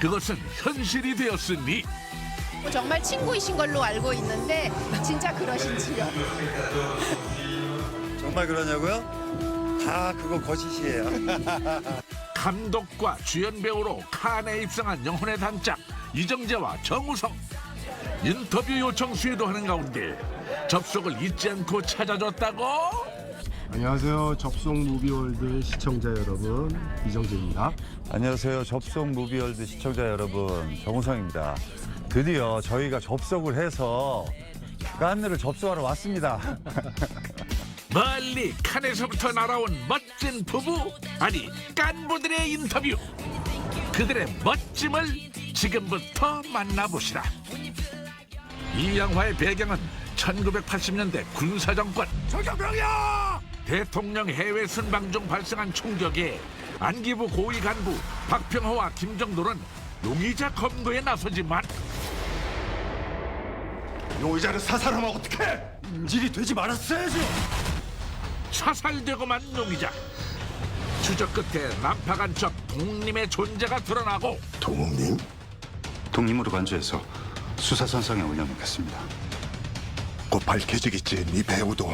그것은 현실이 되었으니 정말 친구이신 걸로 알고 있는데 진짜 그러신지요? 정말 그러냐고요? 다 그거 거짓이에요. 감독과 주연 배우로 칸에 입성한 영혼의 단짝 이정재와 정우성 인터뷰 요청 수혜도 하는 가운데 접속을 잊지 않고 찾아줬다고 안녕하세요. 접속 무비월드 시청자 여러분 이정재입니다. 안녕하세요. 접속 무비월드 시청자 여러분. 정우성입니다. 드디어 저희가 접속을 해서 깐느를 접수하러 왔습니다. 멀리 칸에서부터 날아온 멋진 부부 아니 깐부들의 인터뷰 그들의 멋짐을 지금부터 만나보시라 이 영화의 배경은 1980년대 군사정권 정경병이야 대통령 해외 순방 중 발생한 총격에 안기부 고위 간부 박병호와 김정도는 용의자 검거에 나서지만 용의자를 사살하면 어떡해? 인질이 되지 말았어야지. 사살되고만 용의자 추적 끝에 난파간 적 독님의 존재가 드러나고 동욱님? 독립으로 간주해서 수사선상에 올려놓겠습니다. 곧 밝혀지겠지. 네 배우도.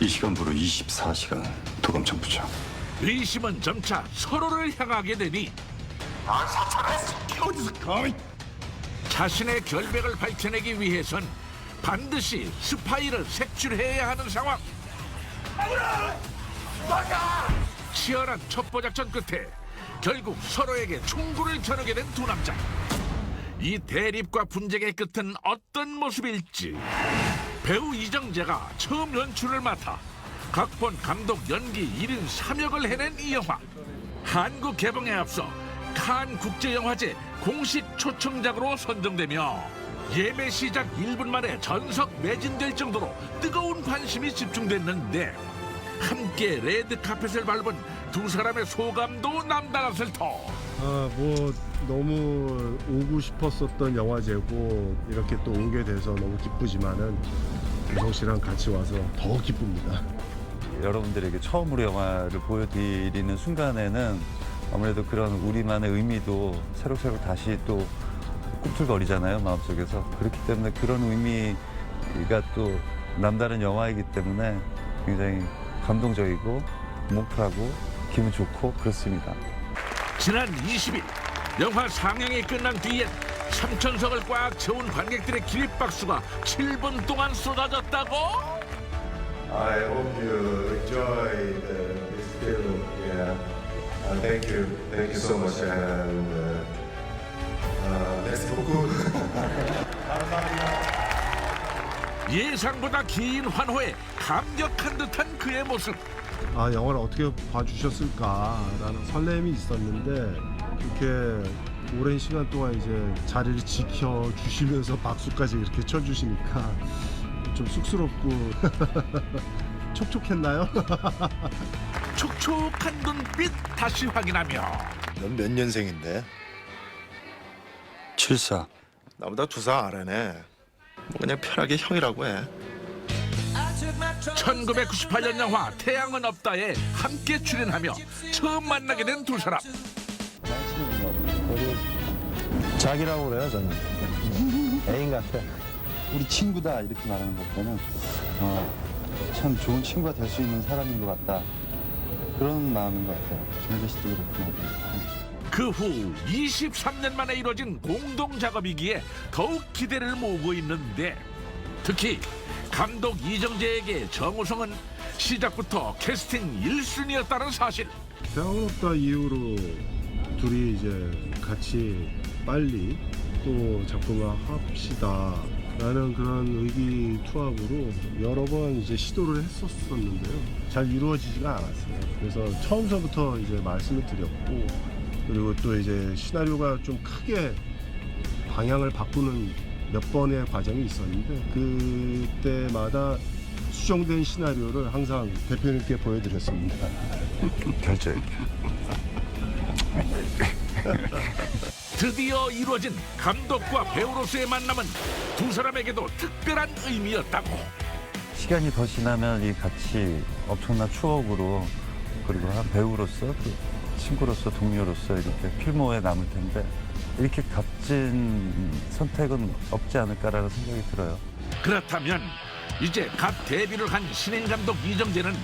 이 시간부로 24시간 도검청 부처. 의심은 점차 서로를 향하게 되니? 자신의 결백을 밝혀내기 위해선 반드시 스파이를 색출해야 하는 상황. 치열한 첩보 작전 끝에 결국 서로에게 총구를 겨누게 된 두 남자. 이 대립과 분쟁의 끝은 어떤 모습일지 배우 이정재가 처음 연출을 맡아 각본, 감독, 연기 1인 3역을 해낸 이 영화. 한국 개봉에 앞서 칸 국제영화제 공식 초청작으로 선정되며 예매 시작 1분 만에 전석 매진될 정도로 뜨거운 관심이 집중됐는데 함께 레드 카펫을 밟은 두 사람의 소감도 남달랐을 터. 아, 뭐 너무 오고 싶었었던 영화제고 이렇게 또 오게 돼서 너무 기쁘지만은 유성 씨랑 같이 와서 더 기쁩니다. 여러분들에게 처음으로 영화를 보여드리는 순간에는 아무래도 그런 우리만의 의미도 새록새록 다시 또 꿈틀거리잖아요 마음속에서 그렇기 때문에 그런 의미가 또 남다른 영화이기 때문에 굉장히 감동적이고 뭉클하고 기분 좋고 그렇습니다. 지난 20일 영화 상영이 끝난 뒤엔 3천석을 꽉 채운 관객들의 기립박수가 7분 동안 쏟아졌다고? I hope you enjoy the, this film. Yeah. Uh, thank you. Thank you so much. And uh, uh, merci beaucoup. 예상보다 긴 환호에 감격한 듯한 그의 모습 아 영화를 어떻게 봐주셨을까라는 설렘이 있었는데 이렇게 오랜 시간 동안 이제 자리를 지켜 주시면서 박수까지 이렇게 쳐주시니까 좀 쑥스럽고 촉촉했나요? 촉촉한 눈빛 다시 확인하며 넌 몇 년생인데? 74. 나보다 두 살 아래네. 뭐 그냥 편하게 형이라고 해. 1998년 영화 태양은 없다에 함께 출연하며 처음 만나게 된 두 사람 자기라고 그래요 저는. 애인 같아. 우리 친구다 이렇게 말하는 것보다는 어, 참 좋은 친구가 될 수 있는 사람인 것 같다. 그런 마음인 것 같아요. 정재 씨도 그렇고 그 후 23년 만에 이뤄진 공동 작업이기에 더욱 기대를 모으고 있는데 특히 감독 이정재에게 정우성은 시작부터 캐스팅 1순위였다는 사실. 대학원 없다 이후로 둘이 이제 같이 빨리 또 작품을 합시다 라는 그런 의기투합으로 여러 번 이제 시도를 했었었는데요. 잘 이루어지지가 않았어요. 그래서 처음서부터 이제 말씀을 드렸고 그리고 또 이제 시나리오가 좀 크게 방향을 바꾸는 몇 번의 과정이 있었는데 그때마다 수정된 시나리오를 항상 대표님께 보여드렸습니다. 결정. 드디어 이루어진 감독과 배우로서의 만남은 두 사람에게도 특별한 의미였다고 시간이 더 지나면 이 같이 엄청난 추억으로 그리고 한 배우로서 또 친구로서 동료로서 이렇게 필모에 남을 텐데 이렇게 값진 선택은 없지 않을까라는 생각이 들어요. 그렇다면 이제 갓 데뷔를 한 신인 감독 이정재는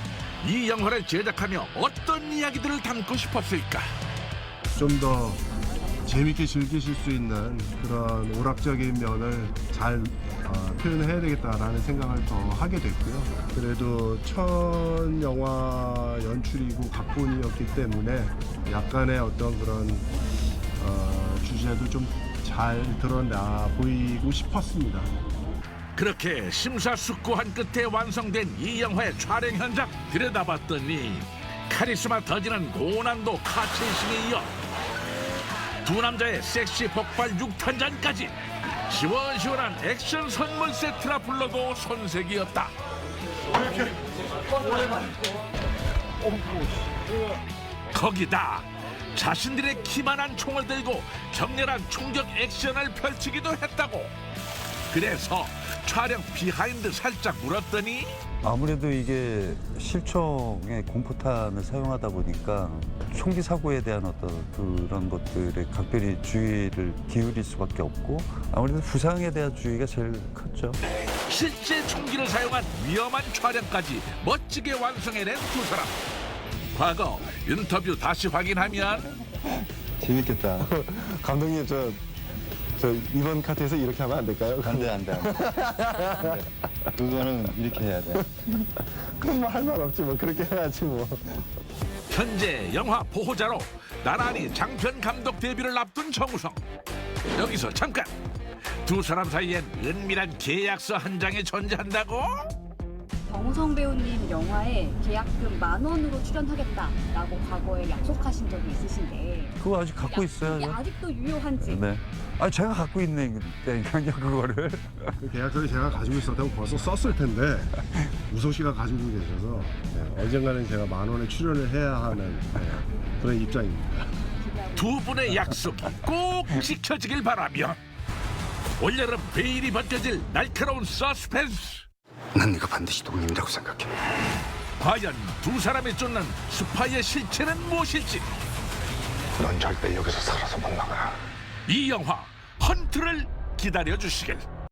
이 영화를 제작하며 어떤 이야기들을 담고 싶었을까? 좀 더 재밌게 즐기실 수 있는 그런 오락적인 면을 잘 어, 표현해야 되겠다라는 생각을 더 하게 됐고요. 그래도 첫 영화 연출이고 각본이었기 때문에 약간의 어떤 그런 어, 주제도 좀 잘 드러나 보이고 싶었습니다. 그렇게 심사숙고한 끝에 완성된 이 영화의 촬영 현장 들여다봤더니 카리스마 터지는 고난도 카체이싱에 이어 두 남자의 섹시 폭발 6탄전까지 시원시원한 액션 선물 세트라 불러도 손색이었다. 거기다 자신들의 키만한 총을 들고 격렬한 총격 액션을 펼치기도 했다고. 그래서 촬영 비하인드 살짝 물었더니 아무래도 이게 실총의 공포탄을 사용하다 보니까 총기 사고에 대한 어떤 그런 것들에 각별히 주의를 기울일 수밖에 없고 아무래도 부상에 대한 주의가 제일 컸죠. 실제 총기를 사용한 위험한 촬영까지 멋지게 완성해낸 두 사람. 과거 인터뷰 다시 확인하면 재밌겠다. 감독님 저, 저 이번 카트에서 이렇게 하면 안 될까요? 안 돼, 안 돼, 안 돼. 안 돼. 그거는 이렇게 해야 돼. 그럼 뭐 할 말 없지 뭐 그렇게 해야지 뭐. 현재 영화 보호자로 나란히 장편 감독 데뷔를 앞둔 정우성. 여기서 잠깐 두 사람 사이엔 은밀한 계약서 한 장이 존재한다고? 정우성 배우님 영화에 계약금 만 원으로 출연하겠다라고 과거에 약속하신 적이 있으신데 그거 아직 갖고 있어요. 이게 저. 아직도 유효한지 네. 아, 제가 갖고 있는 거니까요, 그거를. 그 계약서를 제가 가지고 있었다면 벌써 썼을 텐데 우성 씨가 가지고 계셔서 네, 언젠가는 제가 만 원에 출연을 해야 하는 네, 그런 입장입니다. 두 분의 약속이 꼭 지켜지길 바라며 올여름 베일이 벗겨질 날카로운 서스펜스 난 네가 반드시 독립이라고 생각해. 과연 두 사람이 쫓는 스파이의 실체는 무엇일지 넌 절대 여기서 살아서 못 나가. 이 영화 헌트를 기다려 주시길